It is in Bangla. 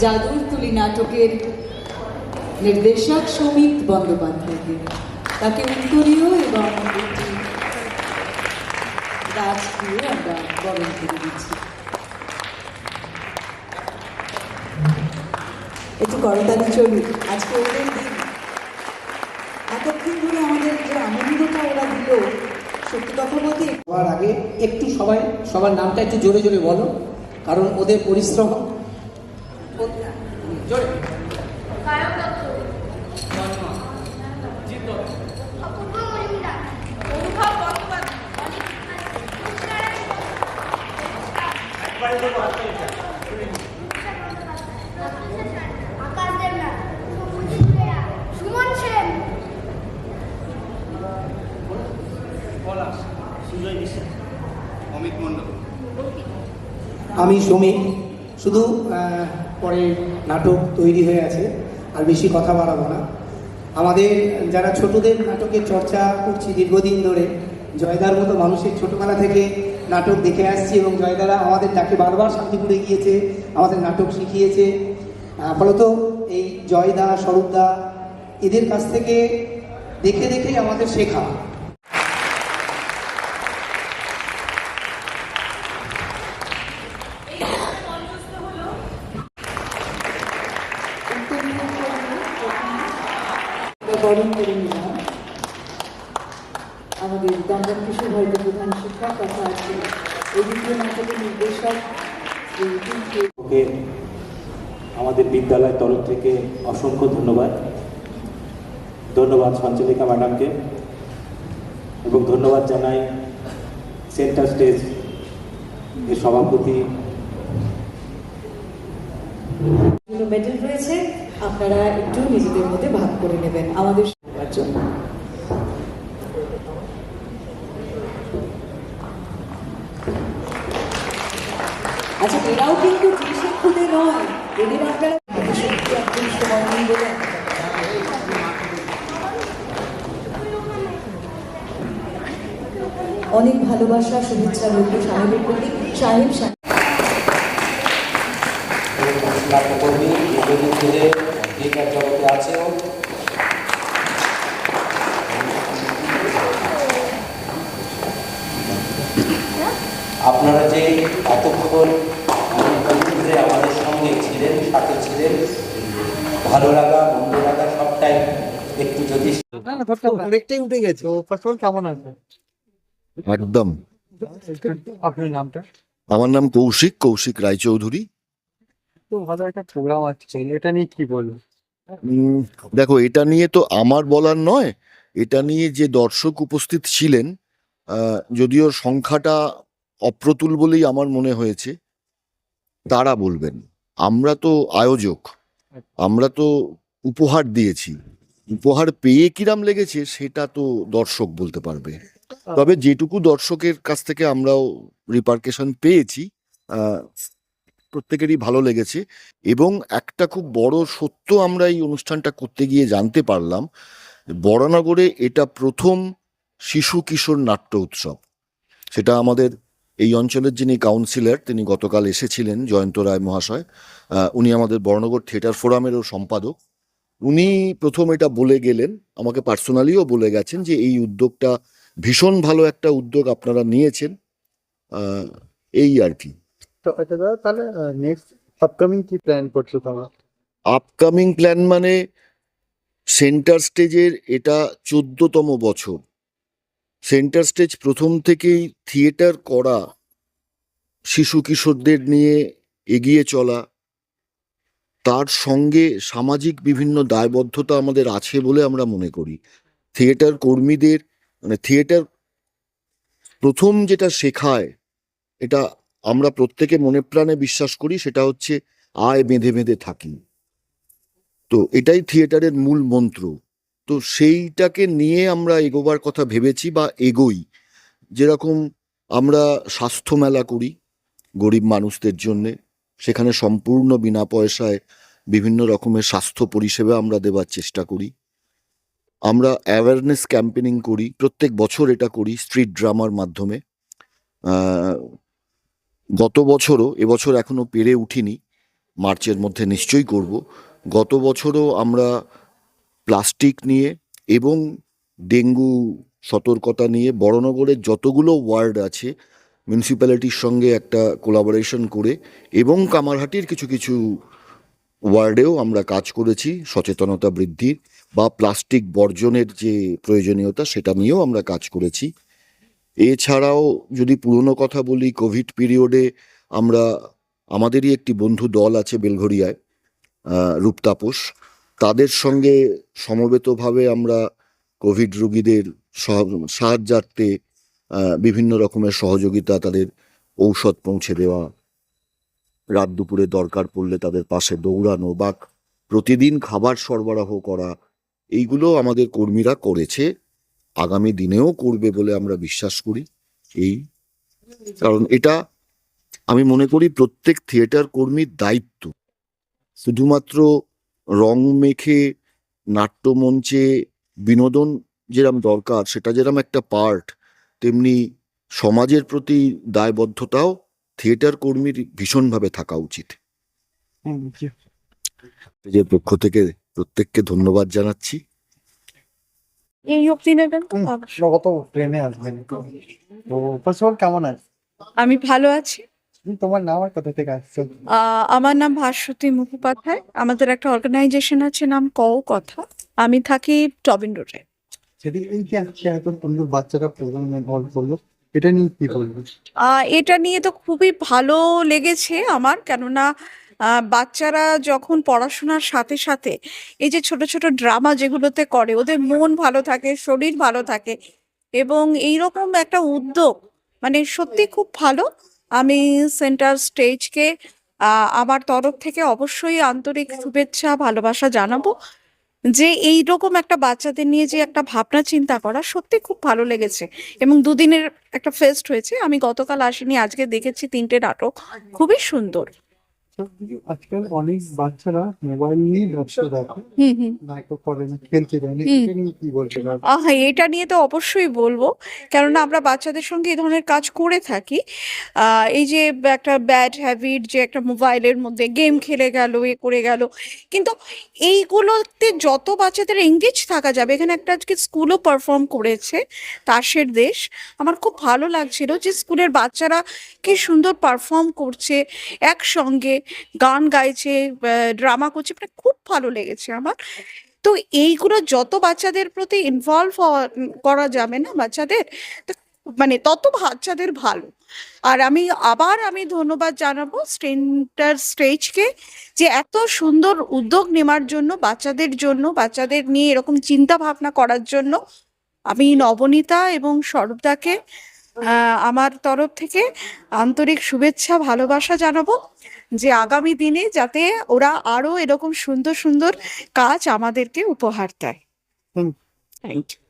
জাদুর তুলি নাটকের নির্দেশক সমিত বন্দ্যোপাধ্যায়কে। তাকে উত্তরীয় এবং গাছ দিয়ে আমরা বরণ করে দিচ্ছি। একটু করতালি চলুন। আজকে ওদের দিন। এতক্ষণ ধরে আমাদের যে আনন্দটা ওরা দিল, সত্যি কথা বলতে সবার আগে একটু সবাই সবার নামটা একটু জোরে জোরে বলো, কারণ ওদের পরিশ্রম জোরে। গায়ক দত্ত। অপূর্ব মজুমদার অনুভব বন্দ্যোপাধ্যায় আকাশ দেবনাথ সুমন সেন। অমিত মণ্ডল। আমি শ্রমিক শুধু পরে নাটক তৈরি হয়ে আছে, আর বেশি কথা বাড়াবো না। আমাদের যারা ছোটদের নাটকের চর্চা করছি দীর্ঘদিন ধরে, জয়দার মতো মানুষের ছোটবেলা থেকে নাটক দেখে আসছি এবং জয়দারা আমাদের ডাকে বারবার শান্তিপুরে গিয়েছে, আমাদের নাটক শিখিয়েছে। ফলত এই জয়দা, স্বরূপদা এদের কাছ থেকে দেখে দেখেই আমাদের শেখা উত্তরীয় করবে আমরা বরণ করে নিলাম। আমাদের কিশোর ভারতের প্রধান শিক্ষক তথা আজকে এই নাটকের নির্দেশক ওকে আমাদের বিদ্যালয়ের তরফ থেকে অসংখ্য ধন্যবাদ। ধন্যবাদ সঞ্চালিকা ম্যাডামকে এবং ধন্যবাদ জানাই সেন্টার স্টেজের সভাপতি। মেডেল রয়েছে। আপনারা একটু নিজেদের মধ্যে ভাগ করে নেবেন আমাদের সবার জন্য। আচ্ছা এরাও কিন্তু জিনিসের খুদে নয়। এদের আপনারা অনেক ভালোবাসা, শুভেচ্ছা রইল সাহেবের প্রতি সাহেব সাহেব। জগতে আছেও। আপনারা যে এতক্ষণ ধরে আমাদের সঙ্গে ছিলেন সাথে ছিলেন ভালো লাগা মন্দ লাগা সবটাই একটু যদি অনেকটাই উঠে গেছে। কেমন আছে? একদম। আপনার নামটা? আমার নাম কৌশিক কৌশিক রায়চৌধুরী। তো ভালো একটা প্রোগ্রাম আছে। এটা নিয়ে কি বলব? দেখো, এটা নিয়ে তো আমার বলার নয়। এটা নিয়ে যে দর্শক উপস্থিত ছিলেন যদিও সংখ্যাটা অপ্রতুল বলেই আমার মনে হয়েছে, তারা বলবেন। আমরা তো আয়োজক, আমরা তো উপহার দিয়েছি। উপহার পেয়ে কিরাম লেগেছে, সেটা তো দর্শক বলতে পারবে। তবে যেটুকু দর্শকের কাছ থেকে আমরাও রিপার্কেশন পেয়েছি প্রত্যেকেরই ভালো লেগেছে এবং একটা খুব বড় সত্য আমরা এই অনুষ্ঠানটা করতে গিয়ে জানতে পারলাম বরানগরে এটা প্রথম শিশু কিশোর নাট্য উৎসব। সেটা আমাদের এই অঞ্চলের যিনি কাউন্সিলর তিনি গতকাল এসেছিলেন, জয়ন্ত রায় মহাশয় উনি আমাদের বরানগর থিয়েটার ফোরামেরও সম্পাদক। উনি প্রথম এটা বলে গেলেন, আমাকে পার্সোনালিও বলে গেছেন যে এই উদ্যোগটা ভীষণ ভালো একটা উদ্যোগ আপনারা নিয়েছেন এই আর কি। তাহলে নেক্সট আপকামিং কি প্ল্যান করছ আপকামিং প্ল্যান মানে সেন্টার স্টেজের এটা চোদ্দতম বছর। সেন্টার স্টেজ প্রথম থেকেই থিয়েটার করা, শিশু কিশোরদের নিয়ে এগিয়ে চলা, তার সঙ্গে সামাজিক বিভিন্ন দায়বদ্ধতা আমাদের আছে বলে আমরা মনে করি। থিয়েটার কর্মীদের মানে থিয়েটার প্রথম যেটা শেখায়, এটা আমরা প্রত্যেকে মনে প্রাণে বিশ্বাস করি, সেটা হচ্ছে আয় বেঁধে বেঁধে থাকি। তো এটাই থিয়েটারের মূল মন্ত্র। তো সেইটাকে নিয়ে আমরা এগোবার কথা ভেবেছি বা এগোই। যেরকম আমরা স্বাস্থ্য মেলা করি গরিব মানুষদের জন্যে, সেখানে সম্পূর্ণ বিনা পয়সায় বিভিন্ন রকমের স্বাস্থ্য পরিষেবা আমরা দেওয়ার চেষ্টা করি। আমরা অ্যাওয়ারনেস ক্যাম্পেনিং করি, প্রত্যেক বছর এটা করি স্ট্রিট ড্রামার মাধ্যমে। গত বছরও এবছর এখনও পেরে উঠিনি, মার্চের মধ্যে নিশ্চয়ই করব। গত বছরও আমরা প্লাস্টিক নিয়ে এবং ডেঙ্গু সতর্কতা নিয়ে বড়নগরের যতগুলো ওয়ার্ড আছে, মিউনিসিপ্যালিটির সঙ্গে একটা কোলাবোরেশন করে এবং কামারহাটির কিছু কিছু ওয়ার্ডেও আমরা কাজ করেছি, সচেতনতা বৃদ্ধির বা প্লাস্টিক বর্জনের যে প্রয়োজনীয়তা, সেটা নিয়েও আমরা কাজ করেছি। এছাড়াও যদি পুরনো কথা বলি কোভিড পিরিয়ডে আমরা, আমাদেরই একটি বন্ধু দল আছে বেলঘরিয়ায় রূপতাপস তাদের সঙ্গে সমবেতভাবে আমরা কোভিড রোগীদের সহ- সাহায্যার্থে বিভিন্ন রকমের সহযোগিতা, তাদের ঔষধ পৌঁছে দেওয়া, রাত দুপুরে দরকার পড়লে তাদের পাশে দৌড়ানো বা প্রতিদিন খাবার সরবরাহ করা, এইগুলো আমাদের কর্মীরা করেছে। আগামী দিনেও করবে বলে আমরা বিশ্বাস করি এই। কারণ এটা আমি মনে করি প্রত্যেক থিয়েটার কর্মীর দায়িত্ব। শুধুমাত্র রং মেখে নাট্যমঞ্চে বিনোদন যেরম দরকার সেটা যেরম একটা পার্ট তেমনি সমাজের প্রতি দায়বদ্ধতাও থিয়েটার কর্মীর ভীষণভাবে থাকা উচিত। যে পক্ষ থেকে প্রত্যেককে ধন্যবাদ জানাচ্ছি। এই অবধি নেবেন তো? স্বাগত ট্রেনে আসবেন। তো ফার্স্ট অল কেমন আছে? আমি ভালো আছি। তোমার নাম আর কোথা থেকে আসছো? আহ, আমার নাম ভাস্বতী মুখোপাধ্যায়। আমাদের একটা অর্গানাইজেশন আছে নাম কও কথা। আমি থাকি টবিন রোডে সেদিন এই যে আজকে এত সুন্দর বাচ্চারা প্রোগ্রামে ইনভলভ করল এটা নিয়ে কি বলব? আহ, এটা নিয়ে তো খুবই ভালো লেগেছে আমার। কেননা বাচ্চারা যখন পড়াশোনার সাথে সাথে এই যে ছোট ছোট ড্রামা যেগুলোতে করে, ওদের মন ভালো থাকে, শরীর ভালো থাকে এবং এইরকম একটা উদ্যোগ মানে সত্যি খুব ভালো। আমি সেন্টার স্টেজকে আমার তরফ থেকে অবশ্যই আন্তরিক শুভেচ্ছা, ভালোবাসা জানাব যে এই রকম একটা বাচ্চাদের নিয়ে যে একটা ভাবনা চিন্তা করা সত্যি খুব ভালো লেগেছে এবং দুদিনের একটা ফেস্ট হয়েছে। আমি গতকাল আসিনি, আজকে দেখেছি তিনটে নাটক। খুবই সুন্দর। আজকাল অনেক বাচ্চারা মোবাইল নিয়ে ব্যবসা দেখে হুম হুম। করে না খেলতে যায় না এটা নিয়ে কি বলতে পারবে আহ এটা নিয়ে তো অবশ্যই বলব। কেননা আমরা বাচ্চাদের সঙ্গে এই ধরনের কাজ করে থাকি। আহ, এই যে একটা ব্যাড হ্যাবিট যে একটা মোবাইলের মধ্যে গেম খেলে গেল এ করে গেল। কিন্তু এইগুলোতে যত বাচ্চাদের এঙ্গেজ থাকা যাবে এখানে একটা আজকে স্কুলও পারফর্ম করেছে তাসের দেশ। আমার খুব ভালো লাগছিল যে স্কুলের বাচ্চারা কি সুন্দর পারফর্ম করছে একসঙ্গে। গান গাইছে ড্রামা করছে মানে খুব ভালো লেগেছে আমার। তো এইগুলো যত বাচ্চাদের প্রতি ইনভলভ করা যাবে না বাচ্চাদের মানে তত বাচ্চাদের ভালো। আর আমি আবার আমি ধন্যবাদ জানাব স্টেন্টার স্টেজকে যে এত সুন্দর উদ্যোগ নেওয়ার জন্য, বাচ্চাদের জন্য, বাচ্চাদের নিয়ে এরকম চিন্তা ভাবনা করার জন্য আমি নবনীতা এবং স্বরূপদাকে আমার তরফ থেকে আন্তরিক শুভেচ্ছা, ভালোবাসা জানাব। যে আগামী দিনে যাতে ওরা আরও এরকম সুন্দর সুন্দর কাজ আমাদেরকে উপহার দেয় হুম। Thank you